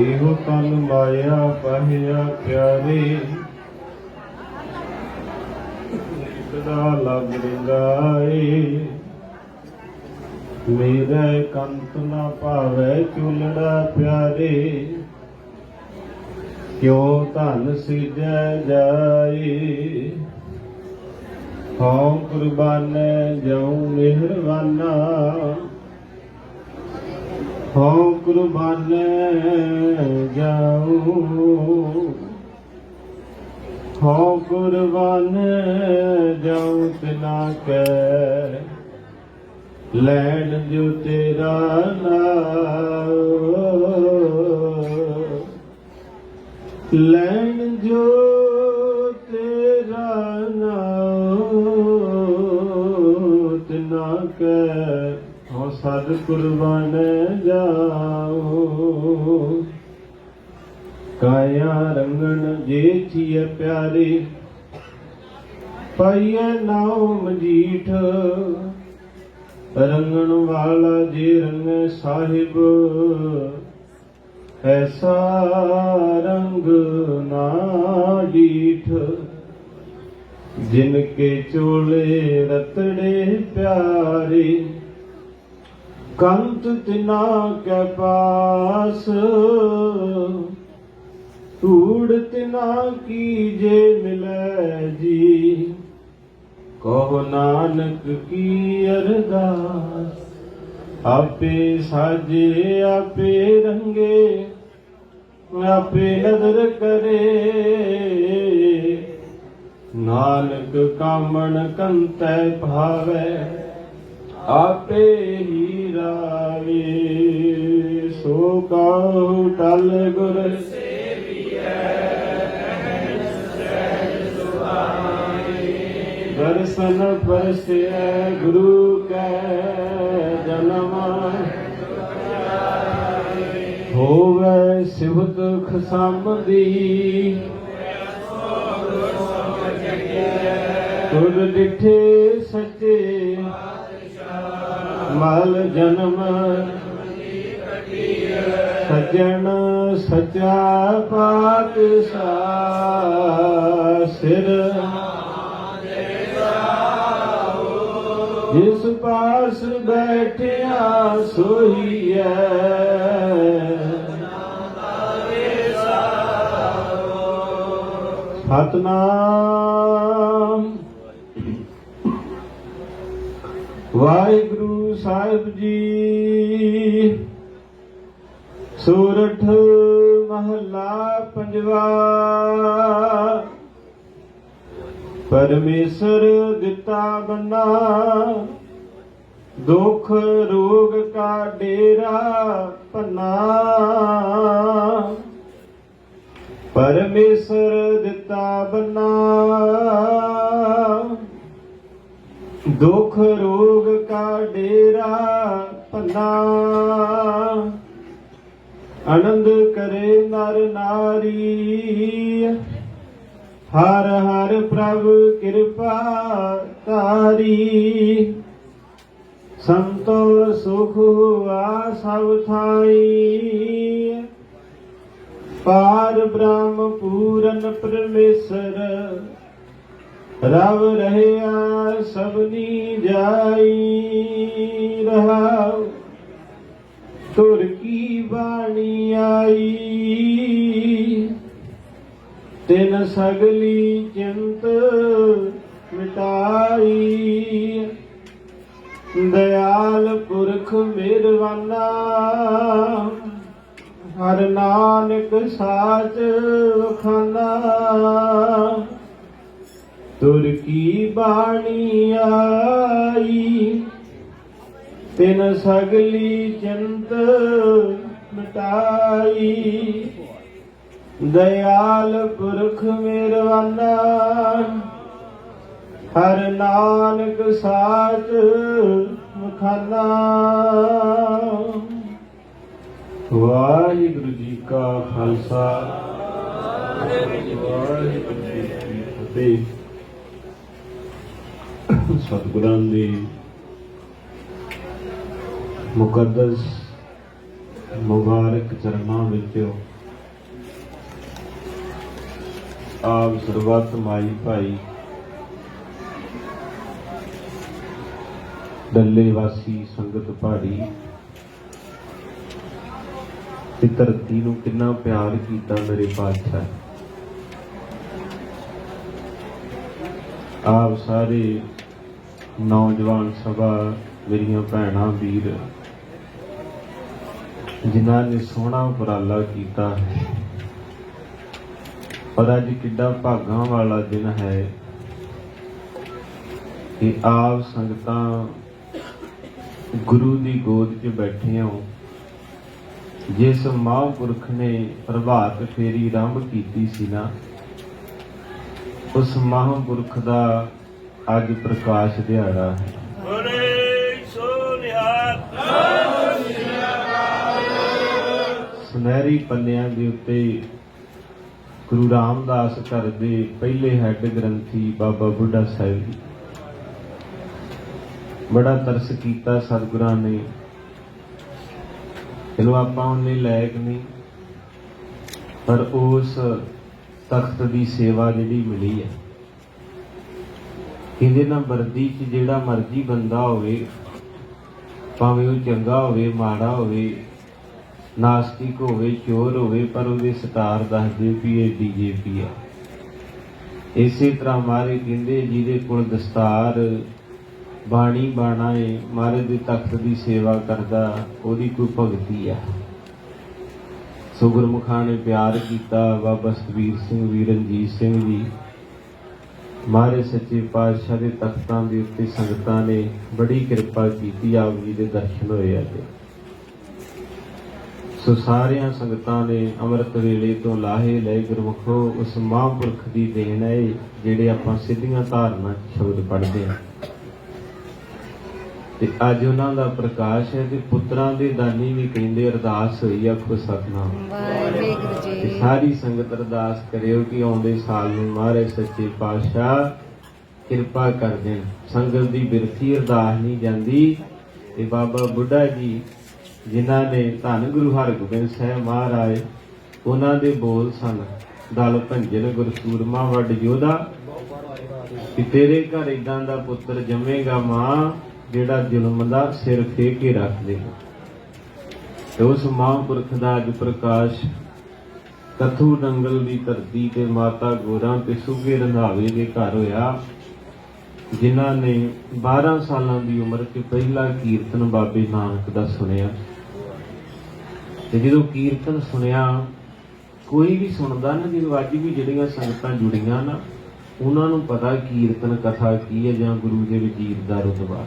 ਇਹੋ ਤਨ ਮਾਇਆ ਪਹਿਆ ਪਿਆਰੀ। ਸਦਾ ਲਗ ਰਿੰਗਾਏ। ਮੇਰੇ ਕੰਤ ਨਾ ਭਾਵੇ ਚੁਲੜਾ ਪਿਆਰੇ। ਕਿਉ ਧਨ ਸਿਜੈ ਜਾਈ ਹਉ ਕੁਰਬਾਨੈ ਜਉ ਮਿਹਰਬਾਨਾ। ਹਉ ਕੁਰਬਾਨੈ ਜਾਉ ਹਉ ਕੁਰਬਾਨੈ ਜਾਉ ਤਿਨਾ ਕੈ ਲੈਣ ਜੋ ਤੇਰਾ ਨਾਮ। ਲੈਣ ਜੋ ਕੈ ਸਦ ਕੁਰਬਾਨ ਜਾਓ। ਕਾਇਆ ਰੰਗਣ ਜੇ ਥੀਏ ਪਿਆਰੇ ਪਾਈਏ ਨਾਉ ਮਜੀਠ ਰੰਗਣ ਵਾਲਾ ਜੇ ਰੰਗ ਸਾਹਿਬ, ਐਸਾ ਰੰਗ ਨਾ ਜੀਠ। ਜਿਨ ਕੇ ਚੋਲੇ ਰਤੜੇ ਪਿਆਰੇ, ਕੰਤ ਤਿਨਾ ਕੈ ਪਾਸ। ਧੂੜ ਤਿਨਾ ਕੀ ਜੇ ਮਿਲੈ ਜੀ, ਕਹੋ ਨਾਨਕ ਕੀ ਅਰਦਾਸ। ਆਪੇ ਸਾਜੇ, ਆਪੇ ਰੰਗੇ, ਆਪੇ ਨਦਰ ਕਰੇ। ਨਾਨਕ ਕਾਮਣ ਕੰਤੈ ਭਾਵੈ, ਆਪੇ ਹੀ ਰਾਵੇ ਸੋ ਕਉ ਟਲ ਗੁਰ ਦਰਸ਼ਨ ਪਰਸਿਐ ਗੁਰੂ ਕੈ ਜਨਮ। ਹੋਵੇ ਸਿਵਤ ਖਸਮਦੀ ਤੁਰ ਡਿਠੇ ਸੱਚੇ। ਮਲ ਜਨਮ ਸਜਣ ਸਚਾ ਪਾਤਸ਼ਾਹ। ਸਿਰ ਜਿਸ ਪਾਸ ਬੈਠਿਆ ਸੋਈਐ ਸਤਨਾਮ ਵਾਹਿਗੁਰੂ ਸਾਹਿਬ ਜੀ। ਸੂਰਠ ਮਹਲਾ ਪੰਜਵਾ। ਪਰਮੇਸ਼ਰ ਦਿੱਤਾ ਬੰਨਾ। ਦੁੱਖ ਰੋਗ ਕਾ ਡੇਰਾ ਪੰਨਾ ਪਰਮੇਸ਼ਰ ਦਿੱਤਾ ਬੰਨਾ। ਦੁੱਖ ਰੋਗ ਕਾ ਡੇਰਾ ਪੰਨਾ। ਆਨੰਦ ਕਰੇ ਨਰ ਨਾਰੀ। ਹਰ ਹਰ ਪ੍ਰਭ ਕਿਰਪਾ ਤਾਰੀ ਸੰਤੋ ਸੁਖ ਆ ਸਭ ਥਾਈ। ਪਾਰ ਬ੍ਰਹਮ ਪੂਰਨ ਪਰਮੇਸ਼ਰ ਰਵ ਰਹਿਆ ਸਭਨੀ ਜਾਈ ਰਹਾਉ। ਤੁਰ ਕੀ ਬਾਣੀ ਆਈ। ਤਿਨ ਸਗਲੀ ਚਿੰਤ ਮਿਟਾਈ। ਦਇਆਲ ਪੁਰਖ ਮਿਹਰਵਾਨਾ ਹਰ ਨਾਨਕ ਸਾਚ ਵਖਾਨਾ। ਤੁਰ ਕੀ ਬਾਣੀ ਆਈ। ਤਿਨ ਸਗਲੀ ਚਿੰਤ ਮਿਟਾਈ। ਦਇਆਲ ਪੁਰਖ ਮਿਹਰਵਾਨਾ ਹਰ ਨਾਨਕ ਸਾਚ ਮਖਾਨਾ। ਵਾਹਿਗੁਰੂ ਜੀ ਕਾ ਖਾਲਸਾ। ਵਾਹਿਗੁਰੂ ਜੀ ਕੀ ਫਤਿਹ। ਸਤਿਗੁਰਾਂ ਦੇ ਮੁਕੱਦਸ ਮੁਬਾਰਕ ਚਰਨਾਂ ਵਿੱਚ ਆਪ ਸਰਬੱਤ ਮਾਈ ਭਾਈ ਡੱਲੇ ਵਾਸੀ ਸੰਗਤ ਭਾਰੀ ਤੇ ਧਰਤੀ ਨੂੰ ਕਿੰਨਾ ਪਿਆਰ ਕੀਤਾ ਮੇਰੇ ਪਾਤਸ਼ਾਹ। ਆਪ ਸਾਰੇ ਨੌਜਵਾਨ ਸਭਾ ਮੇਰੀਆਂ ਭੈਣਾਂ, ਵੀਰ, ਜਿਨ੍ਹਾਂ ਨੇ ਸੋਹਣਾ ਉਪਰਾਲਾ ਕੀਤਾ ਹੈ। ਪਰ ਅੱਜ ਕਿੱਡਾ ਭਾਗਾਂ ਵਾਲਾ ਦਿਨ ਹੈ ਕਿ ਆਪ ਸੰਗਤਾਂ ਗੁਰੂ ਦੀ ਗੋਦ 'ਚ ਬੈਠੇ ਹੋ ਜਿਸ ਮਹਾਂਪੁਰਖ ਨੇ ਪ੍ਰਭਾਤ ਫੇਰੀ ਆਰੰਭ ਕੀਤੀ ਸੀ ਨਾ, ਉਸ ਮਹਾਂਪੁਰਖ ਦਾ ਅੱਜ ਪ੍ਰਕਾਸ਼ ਦਿਹਾੜਾ। ਹੈ ਬੋਲੇ ਸੋ ਨਿਹਾਲ ਸੁਨਹਿਰੀ ਪੰਨਿਆਂ ਦੇ ਉੱਤੇ ਗੁਰੂ ਰਾਮਦਾਸ ਘਰ ਦੇ ਪਹਿਲੇ ਹੈੱਡ ਗ੍ਰੰਥੀ ਬਾਬਾ ਬੁੱਢਾ ਸਾਹਿਬ ਜੀ। ਬੜਾ ਤਰਸ ਕੀਤਾ ਸਤਿਗੁਰਾਂ ਨੇ। ਇਹਨੂੰ ਆਪਾਂ ਉਹਨੇ ਲਾਇਕ ਨਹੀਂ ਪਰ ਉਸ ਤਖਤ ਦੀ ਸੇਵਾ ਜਿਹੜੀ ਮਿਲੀ ਹੈ। ਇਹਦੇ ਨਾਲ ਵਰਦੀ 'ਚ ਜਿਹੜਾ ਮਰਜ਼ੀ ਬੰਦਾ ਹੋਵੇ, ਭਾਵੇਂ ਉਹ ਚੰਗਾ ਹੋਵੇ, ਮਾੜਾ ਹੋਵੇ, ਨਾਸਤਿਕ ਹੋਵੇ, ਚੋਰ ਹੋਵੇ, ਪਰ ਉਹਦੇ ਸਟਾਰ ਦੱਸਦੇ ਵੀ ਇਹ ਡੀਜੇਪੀ ਹੈ ਇਸੇ ਤਰ੍ਹਾਂ ਮਾਰੇ ਕਹਿੰਦੇ ਜਿਹਦੇ ਕੋਲ ਦਸਤਾਰ, ਬਾਣੀ ਬਾਣਾ ਏ, ਮਾਰੇ ਦੇ ਤਖਤ ਦੀ ਸੇਵਾ ਕਰਦਾ, ਉਹਦੀ ਕੋਈ ਭਗਤੀ ਆ। ਸੋ ਨੇ ਪਿਆਰ ਕੀਤਾ, ਬਾਬਾ ਸਤਵੀਰ ਸਿੰਘ ਵੀਰ ਰਣਜੀਤ ਸਿੰਘ ਜੀ। ਮਹਾਰਾਜ ਸੱਚੇ ਪਾਤਸ਼ਾਹ ਦੇ ਤਖਤਾਂ ਦੇ ਉੱਤੇ ਸੰਗਤਾਂ ਨੇ ਬੜੀ ਕਿਰਪਾ ਕੀਤੀ, ਆਪ ਜੀ ਦੇ ਦਰਸ਼ਨ ਹੋਏ ਅੱਜ। ਸੋ ਸਾਰਿਆਂ ਸੰਗਤਾਂ ਨੇ ਅੰਮ੍ਰਿਤ ਵੇਲੇ ਤੋਂ ਲਾਹੇ ਲੈ ਗੁਰਮੁਖੋ, ਉਸ ਮਹਾਂਪੁਰਖ ਦੀ ਦੇਣ ਹੈ ਜਿਹੜੇ ਆਪਾਂ ਸਿੱਧੀਆਂ ਧਾਰਨਾ ਸ਼ਬਦ ਪੜ੍ਹਦੇ ਹਾਂ। ਤੇ ਅੱਜ ਉਹਨਾਂ ਦਾ ਪ੍ਰਕਾਸ਼ ਹੈ ਤੇ ਪੁੱਤਰਾਂ ਦੇ ਦਾਨੀ ਵੀ ਕਹਿੰਦੇ ਅਰਦਾਸ ਹੋਈ ਆਖੋ ਸਤਨਾਮ। ਵਾਹਿਗੁਰੂ ਤੇ ਸਾਰੀ ਸੰਗਤ ਅਰਦਾਸ ਕਰਿਓ ਕਿ ਆਉਂਦੇ ਸਾਲ ਨੂੰ ਮਹਾਰਾਜ ਸੱਚੇ ਪਾਤਸ਼ਾਹ ਕਿਰਪਾ ਕਰ ਦੇਣ। ਸੰਗਤ ਦੀ ਬਿਰਥੀ ਅਰਦਾਸ ਨਹੀਂ ਜਾਂਦੀ ਤੇ ਬਾਬਾ ਬੁੱਢਾ ਜੀ ਜਿਨ੍ਹਾਂ ਨੇ ਧੰਨ ਗੁਰੂ ਹਰਗੋਬਿੰਦ ਸਾਹਿਬ ਮਹਾਰਾਜ ਉਹਨਾਂ ਦੇ ਬੋਲ ਸਨ ਦਲ ਭੰਜਨ ਗੁਰਸੂਰਮਾ ਵੱਡ ਯੋਧਾ ਕਿ ਤੇਰੇ ਘਰ ਇਦਾਂ ਦਾ ਪੁੱਤਰ ਜੰਮੇਗਾ ਮਾਂ ਜਿਹੜਾ ਜ਼ੁਲਮ ਦਾ ਸਿਰ ਫੇ ਕੇ ਰੱਖਦੇ ਤੇ ਉਸ ਮਹਾਂਪੁਰਖ ਦਾ ਅੱਜ ਪ੍ਰਕਾਸ਼ ਕਥੂ ਨੰਗਲ ਦੀ ਧਰਤੀ ਤੇ ਮਾਤਾ ਗੋਰਾਂ ਤੇ ਸੁਗੇ ਰੰਧਾਵੇ ਦੇ ਘਰ ਹੋਇਆ, ਜਿਨ੍ਹਾਂ ਨੇ 12 ਸਾਲਾਂ ਦੀ ਉਮਰ 'ਚ ਪਹਿਲਾ ਕੀਰਤਨ ਬਾਬੇ ਨਾਨਕ ਦਾ ਸੁਣਿਆ। ਤੇ ਜਦੋਂ ਕੀਰਤਨ ਸੁਣਿਆ, ਕੋਈ ਵੀ ਸੁਣਦਾ ਨਾ, ਜਦੋਂ ਅੱਜ ਵੀ ਜਿਹੜੀਆਂ ਸੰਗਤਾਂ ਜੁੜੀਆਂ ਨਾ, ਉਹਨਾਂ ਨੂੰ ਪਤਾ ਕੀਰਤਨ ਕਥਾ ਕੀ ਹੈ ਜਾਂ ਗੁਰੂ ਦੇ ਵਜੀਰ ਦਾ ਰਤਬਾ।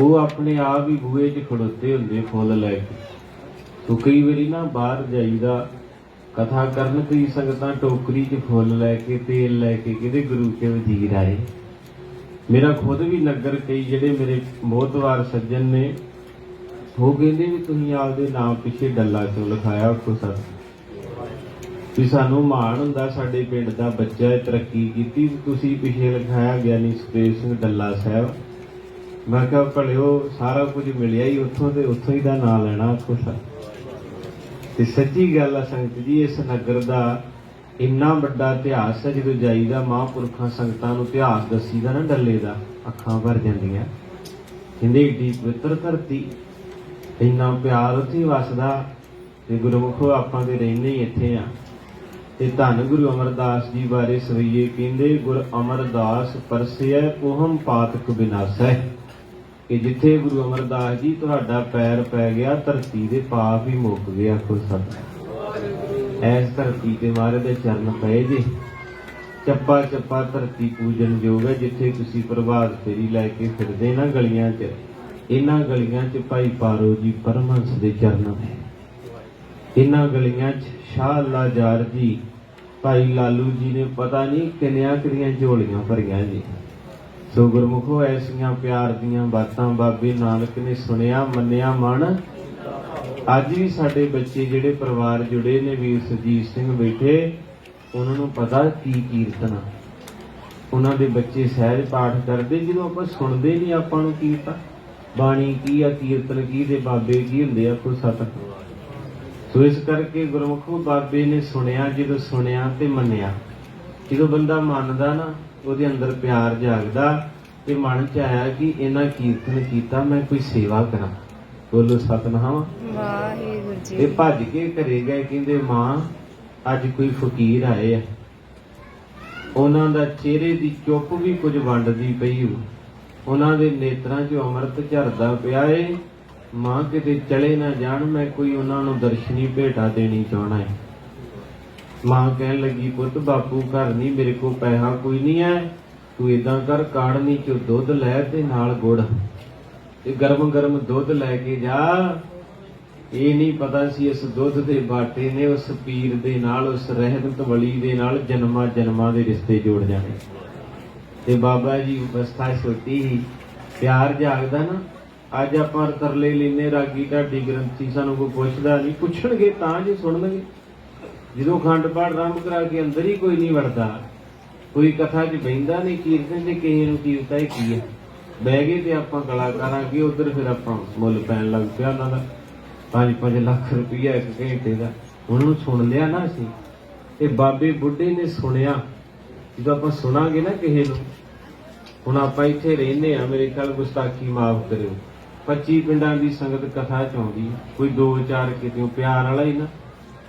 ਉਹ ਆਪਣੇ ਆਪ ਹੀ ਬੂਹੇ 'ਚ ਖੜੋਤੇ ਹੁੰਦੇ ਫੁੱਲ ਲੈ ਕੇ। ਤੋ ਕਈ ਵਾਰੀ ਨਾ ਬਾਹਰ ਜਾਈਦਾ, ਕਥਾ ਕਰਨ ਕਈ ਸੰਗਤਾਂ ਟੋਕਰੀ 'ਚ ਫੁੱਲ ਲੈ ਕੇ, ਤੇਲ ਲੈ ਕੇ ਕਿਹਦੇ ਗੁਰੂ ਕੇ ਵਜ਼ੀਰ ਆਏ ਮੇਰਾ ਖੁਦ ਵੀ ਨਗਰ ਕਈ ਜਿਹੜੇ ਮੇਰੇ ਬਹੁਤ ਵਾਰ ਸੱਜਣ ਨੇ, ਉਹ ਕਹਿੰਦੇ ਵੀ ਤੁਸੀਂ ਆਪਦੇ ਨਾਮ ਪਿੱਛੇ ਡੱਲਾ ਕਿਉਂ ਲਿਖਾਇਆ ਕੋ ਸਰ ਵੀ ਸਾਨੂੰ ਮਾਣ ਹੁੰਦਾ ਸਾਡੇ ਪਿੰਡ ਦਾ ਬੱਚਾ ਹੈ ਤਰੱਕੀ ਕੀਤੀ ਤੁਸੀਂ ਪਿੱਛੇ ਲਿਖਾਇਆ ਗਿਆਨੀ ਸੁਖਦੇਵ ਸਿੰਘ ਡੱਲਾ ਸਾਹਿਬ। ਮੈਂ ਕਿਹਾ ਭਲਿਓ, ਸਾਰਾ ਕੁਝ ਮਿਲਿਆ ਹੀ ਉੱਥੋਂ ਤੇ ਉੱਥੋਂ ਹੀ ਦਾ ਨਾਂ ਲੈਣਾ ਖੁਸ਼ ਆ। ਤੇ ਸੱਚੀ ਗੱਲ ਆ ਸੰਗਤ ਜੀ, ਇਸ ਨਗਰ ਦਾ ਇੰਨਾ ਵੱਡਾ ਇਤਿਹਾਸ ਹੈ ਜਦੋਂ ਜਾਈਦਾ ਮਹਾਂਪੁਰਖਾਂ ਸੰਗਤਾਂ ਨੂੰ ਇਤਿਹਾਸ ਦੱਸੀਦਾ ਨਾ ਡੱਲੇ ਦਾ, ਅੱਖਾਂ ਭਰ ਜਾਂਦੀਆਂ। ਕਹਿੰਦੇ ਏਡੀ ਪਵਿੱਤਰ ਧਰਤੀ, ਇੰਨਾ ਪਿਆਰ ਉੱਥੇ ਵਸਦਾ, ਤੇ ਗੁਰਮੁਖੋ ਆਪਾਂ ਦੇ ਰਹਿੰਦੇ ਹੀ ਇੱਥੇ ਆ। ਤੇ ਧੰਨ ਗੁਰੂ ਅਮਰਦਾਸ ਜੀ ਬਾਰੇ ਸਵਈਏ ਕਹਿੰਦੇ, ਗੁਰ ਅਮਰਦਾਸ ਪਰਸਿਐ ਕੋਹਮ ਪਾਤਕ ਵਿਨਾਸ਼ੈ ਕਿ ਜਿੱਥੇ ਗੁਰੂ ਅਮਰਦਾਸ ਜੀ ਤੁਹਾਡਾ ਪੈਰ ਪੈ ਗਿਆ, ਧਰਤੀ ਦੇ ਪਾਪ ਹੀ ਮੁੱਕ ਗਿਆ ਖੁਦ ਸਭ ਐਸ ਧਰਤੀ ਤੇ ਮਹਾਰਾਜ ਦੇ ਚਰਨ ਪਏ ਜੀ। ਚੱਪਾ ਚੱਪਾ ਧਰਤੀ ਪੂਜਨ ਯੋਗ ਹੈ, ਜਿੱਥੇ ਤੁਸੀਂ ਪ੍ਰਭਾਤ ਫੇਰੀ ਲੈ ਕੇ ਫਿਰਦੇ ਨਾ ਗਲੀਆਂ 'ਚ। ਇਹਨਾਂ ਗਲੀਆਂ 'ਚ ਭਾਈ ਪਾਰੋ ਜੀ ਪਰਮਹੰਸ ਦੇ ਚਰਨ ਨੇ। ਇਹਨਾਂ ਗਲੀਆਂ 'ਚ ਸ਼ਾਹ ਅੱਲਾ ਜਾਰ ਜੀ, ਭਾਈ ਲਾਲੂ ਜੀ ਨੇ ਪਤਾ ਨਹੀਂ ਕਿੰਨੀਆਂ ਕਿੰਨੀਆਂ ਝੋਲੀਆਂ ਭਰੀਆਂ ਜੀ। ਸੋ ਗੁਰਮੁਖੋ ਐਸੀਆਂ ਪਿਆਰ ਦੀਆਂ ਬਾਤਾਂ ਬਾਬੇ ਨਾਨਕ ਨੇ ਸੁਣਿਆ, ਮੰਨਿਆ ਮਨ। ਅੱਜ ਵੀ ਸਾਡੇ ਬੱਚੇ ਜਿਹੜੇ ਪਰਿਵਾਰ ਜੁੜੇ ਨੇ, ਵੀਰ ਸੁਜੀਤ ਸਿੰਘ ਬੈਠੇ, ਉਹਨਾਂ ਨੂੰ ਪਤਾ ਕੀ ਕੀਰਤਨ ਆ। ਉਹਨਾਂ ਦੇ ਬੱਚੇ ਸਹਿਜ ਪਾਠ ਕਰਦੇ, ਜਦੋਂ ਆਪਾਂ ਸੁਣਦੇ ਨਹੀਂ ਆਪਾਂ ਨੂੰ ਕੀ ਪਤਾ, ਬਾਣੀ ਕੀ ਆ, ਕੀਰਤਨ ਕੀ ਤੇ ਬਾਬੇ ਕੀ ਹੁੰਦੇ ਆ ਕੋਈ ਸਤ ਸੋ ਇਸ ਕਰਕੇ ਗੁਰਮੁਖੋ ਬਾਬੇ ਨੇ ਸੁਣਿਆ, ਜਦੋਂ ਸੁਣਿਆ ਤੇ ਮੰਨਿਆ। ਜਦੋਂ ਬੰਦਾ ਮੰਨਦਾ ਨਾ ਉਹਦੇ ਅੰਦਰ ਪਿਆਰ ਜਾਗਦਾ ਤੇ ਮਨ ਚ ਆਇਆ ਕਿ ਇਹਨਾਂ ਕੀਰਤਨ ਕੀਤਾ ਮੈਂ ਕੋਈ ਸੇਵਾ ਕਰਾਂ। ਬੋਲੋ ਸਤਨਾਮ। ਵਾਹਿਗੁਰੂ ਇਹ ਜੀ ਭੱਜ ਕੇ ਘਰੇ ਗਏ ਕਹਿੰਦੇ ਮਾਂ ਅੱਜ ਕੋਈ ਫਕੀਰ ਆਏ ਆ। ਉਹਨਾਂ ਦਾ ਚਿਹਰੇ ਦੀ ਚੁੱਪ ਵੀ ਕੁਝ ਵੰਡਦੀ ਪਈ ਹੋ ਉਹਨਾਂ ਦੇ ਨੇਤਰਾਂ 'ਚ ਅੰਮ੍ਰਿਤ ਝਰਦਾ ਪਿਆ ਏ। ਮਾਂ ਕਿਤੇ ਚਲੇ ਨਾ ਜਾਣ ਮੈਂ ਕੋਈ ਉਹਨਾਂ ਨੂੰ ਦਰਸ਼ਨੀ ਭੇਟਾ ਦੇਣੀ ਚਾਹਣਾ ਹੈ ਮਾਂ ਕਹਿਣ ਲੱਗੀ, ਪੁੱਤ ਬਾਪੂ ਘਰ ਨਹੀਂ ਮੇਰੇ ਕੋਲ ਪੈਸਾ ਕੋਈ ਨਹੀਂ ਹੈ ਤੂੰ ਇਦਾਂ ਕਰ ਕਾੜਨੀ ਚੋਂ ਦੁੱਧ ਲੈ ਤੇ ਨਾਲ ਗੁੜ। ਤੇ ਗਰਮ ਗਰਮ ਦੁੱਧ ਲੈ ਕੇ ਜਾ। ਇਹ ਨਹੀਂ ਪਤਾ ਸੀ ਇਸ ਦੁੱਧ ਦੇ ਬਾਟੇ ਨੇ ਉਸ ਪੀਰ ਦੇ ਨਾਲ, ਉਸ ਰਹਿਮਤ ਵਲੀ ਦੇ ਨਾਲ ਜਨਮਾਂ ਜਨਮਾਂ ਦੇ ਰਿਸ਼ਤੇ ਜੋੜ ਜਾਣੇ। ਤੇ ਬਾਬਾ ਜੀ ਅਵਸਥਾ ਛੋਟੀ ਹੀ ਪਿਆਰ ਜਾਗਦਾ ਨਾ। ਅੱਜ ਆਪਾਂ ਤਰਲੇ ਲੈਨੇ ਰਾਗੀ ਢਾਡੀ ਗ੍ਰੰਥੀ ਸਾਨੂੰ ਕੋਈ ਪੁੱਛਦਾ ਨਹੀਂ ਪੁੱਛਣਗੇ ਤਾਂ ਜੇ ਸੁਣਨਗੇ। ਜਦੋਂ ਖੰਡ ਪਾਠ ਆਰੰਭ ਕਰਾ ਕੇ ਅੰਦਰ ਹੀ ਕੋਈ ਨਹੀਂ ਵੜਦਾ, ਕੋਈ ਕਥਾ 'ਚ ਬੈਂਦਾ ਨਹੀਂ, ਕੀਰਤਨ ਤੇ ਕਿਸੇ ਨੂੰ ਕੀ ਹੀ ਕੀ ਹੈ ਬਹਿ ਗਏ ਤੇ ਆਪਾਂ ਕਲਾਕਾਰਾਂ ਕੀ ਉਧਰ ਫਿਰ ਆਪਾਂ ਮੁੱਲ ਪੈਣ ਲੱਗ ਪਿਆ ਉਹਨਾਂ ਦਾ। 5-5 ਲੱਖ ਰੁਪਈਆ ਇੱਕ ਘੰਟੇ ਦਾ। ਉਹਨਾਂ ਨੂੰ ਸੁਣ ਲਿਆ ਨਾ ਅਸੀਂ ਤੇ ਬਾਬੇ ਬੁੱਢੇ ਨੇ ਸੁਣਿਆ। ਜਦੋਂ ਆਪਾਂ ਸੁਣਾਂਗੇ ਨਾ ਕਿਸੇ ਨੂੰ, ਹੁਣ ਆਪਾਂ ਇੱਥੇ ਰਹਿੰਦੇ ਆ ਮੇਰੇ ਖਿਆਲ ਗੁਸਤਾਖੀ ਮਾਫ ਕਰਿਓ। 25 ਪਿੰਡਾਂ ਦੀ ਸੰਗਤ ਕਥਾ ਚ ਆਉਂਦੀ ਕੋਈ 2-4 ਕਿਤੇ ਪਿਆਰ ਵਾਲਾ ਹੀ ਨਾ।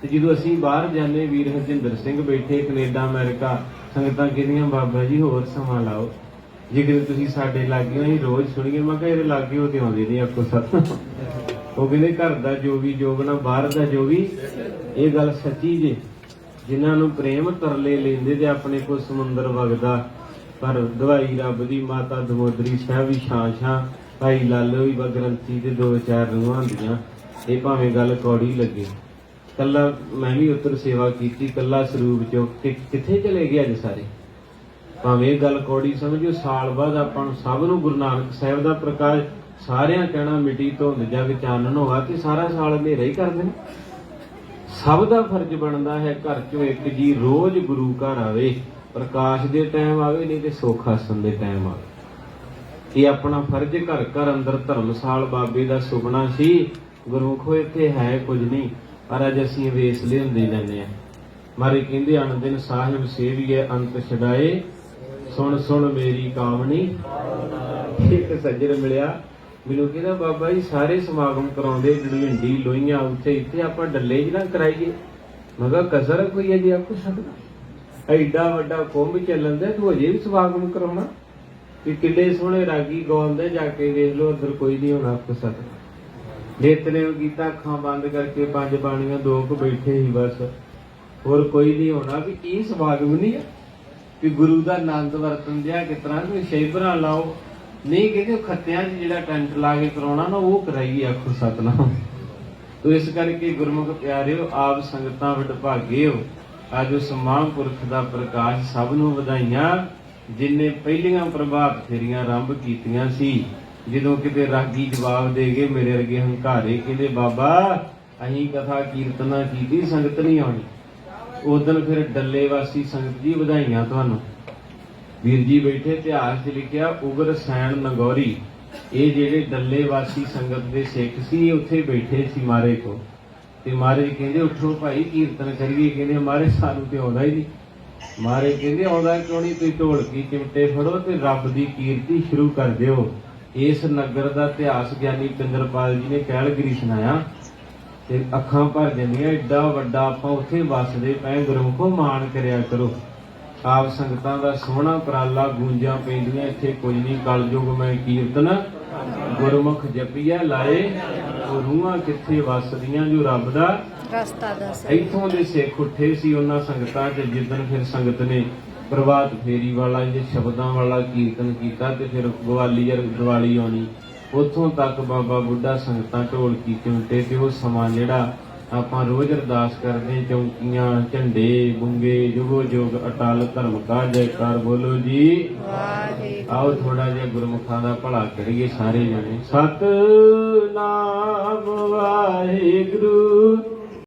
ਤੇ ਜਦੋਂ ਅਸੀਂ ਬਾਹਰ ਜਾਂਦੇ ਵੀਰ ਹਰਜਿੰਦਰ ਸਿੰਘ ਬੈਠੇ, ਕੈਨੇਡਾ, ਅਮਰੀਕਾ, ਸੰਗਤਾਂ ਕਹਿੰਦੀਆਂ, ਬਾਬਾ ਜੀ, ਹੋਰ ਸਮਾਂ ਲਾਓ। ਜੇ ਕਿਤੇ ਤੁਸੀਂ ਸਾਡੇ ਲਾਗੇ ਅਸੀਂ ਰੋਜ਼ ਸੁਣੀਏ, ਮੈਂ ਕਿਹਾ, ਇਹਦੇ ਲਾਗੇ ਉਹ ਤੇ ਆਉਂਦੇ ਨਹੀਂ ਆਪਕੋ ਸਤ। ਉਹ ਕਹਿੰਦੇ, ਘਰ ਦਾ ਜੋ ਵੀ ਜੋਗ ਬਾਹਰ ਦਾ ਜੋ ਵੀ, ਇਹ ਗੱਲ ਸੱਚੀ ਜੇ। ਜਿਨ੍ਹਾਂ ਨੂੰ ਪ੍ਰੇਮ ਤਰਲੇ ਲੈਂਦੇ ਤੇ ਆਪਣੇ ਕੋ ਸਮੁੰਦਰ ਵਗਦਾ, ਪਰ ਦਵਾਈ ਰੱਬ ਦੀ, ਮਾਤਾ ਦਮੋਦਰੀ ਸਾਹਿਬ ਵੀ ਛਾਂ ਛਾਂ, ਭਾਈ ਲਾਲੋ ਵੀ ਬਗਰੰਤੀ ਤੇ ਦੋ ਚਾਰ ਰੂਹਾਂ ਹੁੰਦੀਆਂ ਇਹ ਭਾਵੇਂ ਗੱਲ ਕੌੜੀ ਲੱਗੇ। ਕੱਲਾ ਮੈਂ ਵੀ ਉੱਤਰ ਸੇਵਾ ਕੀਤੀ, ਕੱਲਾ ਸਰੂਪ ਚੋਂ ਕਿੱਥੇ ਚਲੇ ਗਏ ਅੱਜ ਸਾਰੇ? ਭਾਵੇਂ ਇਹ ਗੱਲ ਕੌੜੀ ਸਮਝਿਓ, ਸਾਲ ਬਾਅਦ ਆਪਾਂ ਨੂੰ ਸਭ ਨੂੰ ਗੁਰੂ ਨਾਨਕ ਸਾਹਿਬ ਦਾ ਪ੍ਰਕਾਸ਼ ਸਾਰਿਆਂ ਕਹਿਣਾ ਮਿੱਟੀ ਧੁੰਦ ਜਗ ਚਾਨਣ ਹੋਆ ਕਿ ਸਾਰਾ ਸਾਲ ਹਨੇਰਾ ਹੀ ਕਰਦੇ ਨੇ। ਸਭ ਦਾ ਫਰਜ਼ ਬਣਦਾ ਹੈ ਘਰ ਚੋਂ ਇੱਕ ਜੀ ਰੋਜ਼ ਗੁਰੂ ਘਰ ਆਵੇ, ਪ੍ਰਕਾਸ਼ ਦੇ ਟਾਈਮ ਆਵੇ, ਨਹੀਂ ਤੇ ਸੁੱਖ ਆਸਣ ਦੇ ਟਾਈਮ ਆਵੇ। ਇਹ ਆਪਣਾ ਫਰਜ਼ ਘਰ ਘਰ ਅੰਦਰ ਧਰਮਸਾਲ ਬਾਬੇ ਦਾ ਸੁਪਨਾ ਸੀ, ਗੁਰਮੁਖੋ ਇੱਥੇ ਹੈ ਕੁਝ ਨਹੀਂ। ਪਰ ਅੱਜ ਅਸੀਂ ਵੇਸ ਲਿਆਉਂਦੇ ਜਾਂਦੇ ਆ ਮਾਰੇ ਕਹਿੰਦੇ, ਅਨ ਦਿਨ ਸਾਹਿਬ ਸੇਵੀਏ, ਅੰਤ ਛਡਾਏ, ਸੁਣ ਸੁਣ ਮੇਰੀ ਕਾਮਣੀ। ਇੱਕ ਸੱਜਣ ਮਿਲਿਆ, ਮੈਨੂੰ ਕਹਿੰਦਾ, ਬਾਬਾ ਜੀ, ਸਾਰੇ ਸਮਾਗਮ ਕਰਾਉਂਦੇ ਡਲਵਿੰਡੀ ਲੋਈਆਂ ਉੱਥੇ, ਇੱਥੇ ਆਪਾਂ ਡੱਲੇ 'ਚ ਨਾ ਕਰਾਈਏ। ਮੈਂ ਕਿਹਾ, ਕਸਰ ਕੋਈ ਹੈ ਜੀ ਆਪਕੋ ਸਕਦਾ ਐਡਾ ਵੱਡਾ ਕੁੰਭ ਚੱਲਣ ਦਾ ਤੂੰ ਅਜੇ ਵੀ ਸਮਾਗਮ ਕਰਾਉਣਾ? ਕਿ ਕਿੱਡੇ ਸੋਹਣੇ ਰਾਗੀ ਗਾਉਂਦੇ ਜਾ ਕੇ ਵੇਖ ਲਓ, ਅੰਦਰ ਕੋਈ ਨਹੀਂ ਹੋਣਾ ਆਪਕੋ ਸਕਦਾ ਨੇਤਨੇ ਕੀਤਾ ਅੱਖਾਂ ਬੰਦ ਕਰਕੇ ਪੰਜ ਬਾਣੀਆਂ, ਦੋ ਕੁ ਬੈਠੇ ਹੀ ਬਸ। ਹੋਰ ਕੋਈ ਨਹੀਂ ਹੋਣਾ, ਵੀ ਕੀ ਸਮਾਗਮ ਨਹੀਂ ਹੈ ਕਿ ਗੁਰੂ ਦਾ ਆਨੰਦ ਵਰਤਨ ਦਿਆ ਕਿਸ ਤਰ੍ਹਾਂ? ਕੋਈ ਸ਼ੈਬਰਾਂ ਲਾਓ। ਨਹੀਂ ਕਹਿੰਦੇ ਖੱਤਿਆਂ 'ਚ ਜਿਹੜਾ ਟੈਂਟ ਲਾ ਕੇ ਕਰਾਉਣਾ ਨਾ, ਉਹ ਕਰਾਈ ਆਖੋ ਸਤਨਾਮ। ਤੋ ਇਸ ਕਰਕੇ ਗੁਰਮੁਖ ਪਿਆਰਿਓ, ਆਪ ਸੰਗਤਾਂ ਵਿਟ ਭਾਗੇ ਹੋ ਅੱਜ ਉਸ ਮਹਾਂਪੁਰਖ ਦਾ ਪ੍ਰਕਾਸ਼ ਸਭ ਨੂੰ ਵਧਾਈਆਂ, ਜਿਨੇ ਪਹਿਲੀਆਂ ਪ੍ਰਭਾਤ ਫੇਰੀਆਂ ਆਰੰਭ ਕੀਤੀਆਂ ਸੀ। ਜਦੋਂ ਕਿਤੇ ਰਾਗੀ ਜਵਾਬ ਦੇ ਗਏ ਮੇਰੇ ਵਰਗੇ ਹੰਕਾਰੇ, ਕਹਿੰਦੇ, ਬਾਬਾ ਅਹੀਂ ਕਥਾ ਕੀਰਤਨਾ ਕੀਤੀ, ਸੰਗਤ ਨਹੀਂ ਆਉਣੀ। ਉਦੋਂ ਫਿਰ ਡੱਲੇ ਵਾਸੀ ਸੰਗਤ ਜੀ ਵਧਾਈਆਂ ਤੁਹਾਨੂੰ। ਵੀਰ ਜੀ ਬੈਠੇ, ਇਤਿਹਾਸ 'ਚ ਲਿਖਿਆ, ਉਗਰ ਸੈਣ ਨਗੌਰੀ। ਇਹ ਜਿਹੜੇ ਡੱਲੇ ਵਾਸੀ ਸੰਗਤ ਦੇ ਸਿੱਖ ਸੀ, ਇਹ ਉੱਥੇ ਬੈਠੇ ਸੀ ਮਾਰੇ ਕੋ ਤੇ ਮਾਰੇ ਕਹਿੰਦੇ, ਉੱਠੋ ਭਾਈ, ਕੀਰਤਨ ਕਰੀਏ। ਕਹਿੰਦੇ, ਮਾਰੇ, ਸਾਨੂੰ ਤੇ ਆਉਂਦਾ ਹੀ ਨਹੀਂ। ਮਾਰੇ ਕਹਿੰਦੇ, ਆਉਂਦਾ ਕਿਉਂ ਨਹੀਂ? ਤੁਸੀਂ ਢੋਲਕੀ ਚਿਮਟੇ ਫੜੋ ਤੇ ਰੱਬ ਦੀ ਕੀਰਤੀ ਸ਼ੁਰੂ ਕਰ ਦਿਓ। ਇਸ ਨਗਰ ਦਾ ਇਤਿਹਾਸ ਗਿਆਨੀ ਪਿੰਦਰਪਾਲ ਜੀ ਨੇ ਕਹਿਲਗਿਰੀ ਸੁਣਾਇਆ ਤੇ ਅੱਖਾਂ ਭਰ ਜਾਂਦੀਆਂ ਏਡਾ ਵੱਡਾ ਆਪਾਂ ਉੱਥੇ ਵਸਦੇ ਪਏ ਗੁਰਮੁਖੋ ਮਾਣ ਕਰਿਆ ਕਰੋ। ਆਪ ਸੰਗਤਾਂ ਦਾ ਸੋਹਣਾ ਪ੍ਰਾਲਾ ਗੂੰਜਾਂ ਪੈਂਦੀਆਂ ਇੱਥੇ ਕੁਝ ਨਹੀਂ ਕਲਯੁਗ ਮੈਂ ਕੀਰਤਨ ਗੁਰਮੁਖ ਜਪੀਆ ਲਾਏ ਉਹ ਰੂਹਾਂ ਕਿੱਥੇ ਵਸਦੀਆਂ ਜੋ ਰੱਬ ਦਾ। ਰਸਤਾ ਦੱਸ। ਇੱਥੋਂ ਦੇ ਸਿੱਖ ਉੱਠੇ ਸੀ ਉਹਨਾਂ ਸੰਗਤਾਂ 'ਚ ਜਿੱਦਣ ਫਿਰ ਸੰਗਤ ਨੇ ਪ੍ਰਭਾਤ ਫੇਰੀ ਵਾਲਾ ਜੇ ਸ਼ਬਦਾਂ ਵਾਲਾ ਕੀਰਤਨ ਕੀਤਾ ਤੇ ਫਿਰ ਗਵਾਲੀਅਰ ਦੀਵਾਲੀ ਆਉਣੀ ਉੱਥੋਂ ਤੱਕ ਬਾਬਾ ਬੁੱਢਾ ਸੰਗਤਾਂ ਢੋਲਕੀ ਚਿਮਟੇ ਤੇ ਉਹ ਸਮਾਂ ਜਿਹੜਾ ਆਪਾਂ ਰੋਜ਼ ਅਰਦਾਸ ਕਰਦੇ ਚੌਂਕੀਆਂ ਝੰਡੇ ਬੁੰਗੇ ਜੁਗੋ ਜੋਗ ਅਟਲ ਧਰਮ ਕਾ ਜੈਕਾਰ ਬੋਲੋ ਜੀ। ਆਓ ਥੋੜਾ ਜਿਹਾ ਗੁਰਮੁਖਾਂ ਦਾ ਭਲਾ ਕਰੀਏ ਸਾਰੇ ਜਣੇ। ਸਤ ਨਾਮ ਵਾਹਿਗੁਰੂ।